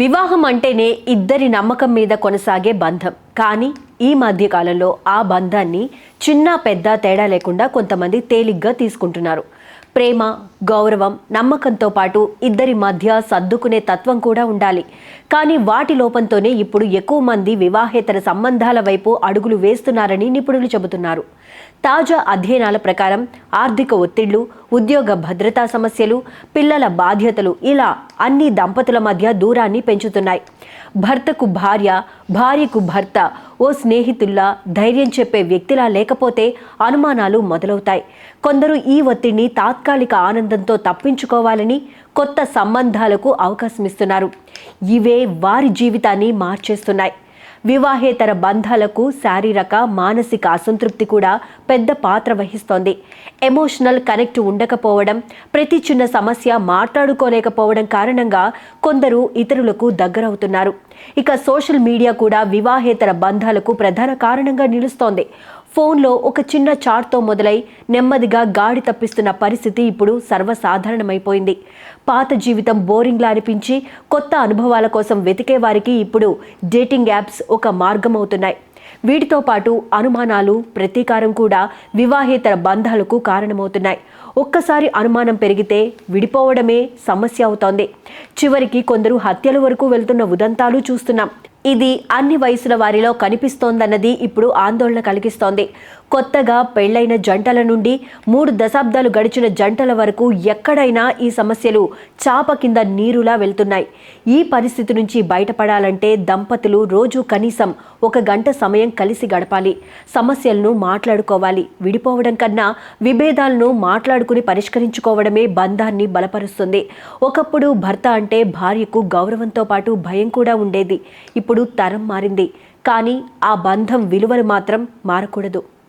వివాహం అంటేనే ఇద్దరి నమ్మకం మీద కొనసాగే బంధం. కానీ ఈ మధ్య కాలంలో ఆ బంధాన్ని చిన్న పెద్ద తేడా లేకుండా కొంతమంది తేలిగ్గా తీసుకుంటున్నారు. ప్రేమ గౌరవం నమ్మకంతో పాటు ఇద్దరి మధ్య సర్దుకునే తత్వం కూడా ఉండాలి. కానీ వాటి లోపంతోనే ఇప్పుడు ఎక్కువ మంది వివాహేతర సంబంధాల వైపు అడుగులు వేస్తున్నారని నిపుణులు చెబుతున్నారు. తాజా అధ్యయనాల ప్రకారం ఆర్థిక ఒత్తిళ్ళు ఉద్యోగ భద్రతా సమస్యలు పిల్లల బాధ్యతలు ఇలా అన్ని దంపతుల మధ్య దూరాన్ని పెంచుతున్నాయి. భర్తకు భార్య భార్యకు భర్త ఓ స్నేహితుల్లా ధైర్యం చెప్పే వ్యక్తిలా లేకపోతే అనుమానాలు మొదలవుతాయి. కొందరు ఈ ఒత్తిడిని తాత్కాలిక ఆనందంతో తప్పించుకోవాలని కొత్త సంబంధాలకు అవకాశమిస్తున్నారు. ఇవే వారి జీవితాన్ని మార్చేస్తున్నాయి. వివాహేతర బంధాలకు శారీరక మానసిక అసంతృప్తి కూడా పెద్ద పాత్ర వహిస్తోంది. ఎమోషనల్ కనెక్ట్ ఉండకపోవడం ప్రతి చిన్న సమస్య మాట్లాడుకోలేకపోవడం కారణంగా కొందరు ఇతరులకు దగ్గరవుతున్నారు. ఇక సోషల్ మీడియా కూడా వివాహేతర బంధాలకు ప్రధాన కారణంగా నిలుస్తోంది. ఫోన్లో ఒక చిన్న చార్ట్తో మొదలై నెమ్మదిగా గాడి తప్పిస్తున్న పరిస్థితి ఇప్పుడు సర్వసాధారణమైపోయింది. పాత జీవితం బోరింగ్లా అనిపించి కొత్త అనుభవాల కోసం వెతికే వారికి ఇప్పుడు డేటింగ్ యాప్స్ ఒక మార్గం అవుతున్నాయి వీటితో పాటు అనుమానాలు ప్రతీకారం కూడా వివాహేతర బంధాలకు కారణమవుతున్నాయి. ఒక్కసారి అనుమానం పెరిగితే విడిపోవడమే సమస్య అవుతోంది. చివరికి కొందరు హత్యల వరకు వెళ్తున్న ఉదంతాలు చూస్తున్నాం. ఇది అన్ని వయసుల వారిలో కనిపిస్తోందన్నది ఇప్పుడు ఆందోళన కలిగిస్తోంది. కొత్తగా పెళ్ళైన జంటల నుండి మూడు దశాబ్దాలు గడిచిన జంటల వరకు ఎక్కడైనా ఈ సమస్యలు చాప కింద నీరులా వెళ్తున్నాయి. ఈ పరిస్థితి నుంచి బయటపడాలంటే దంపతులు రోజు కనీసం ఒక గంట సమయం కలిసి గడపాలి. సమస్యలను మాట్లాడుకోవాలి. విడిపోవడం కన్నా విభేదాలను మాట్లాడుకుని పరిష్కరించుకోవడమే బంధాన్ని బలపరుస్తుంది. ఒకప్పుడు భర్త అంటే భార్యకు గౌరవంతో పాటు భయం కూడా ఉండేది. ఇప్పుడు తరం మారింది. కానీ ఆ బంధం విలువలు మాత్రం మారకూడదు.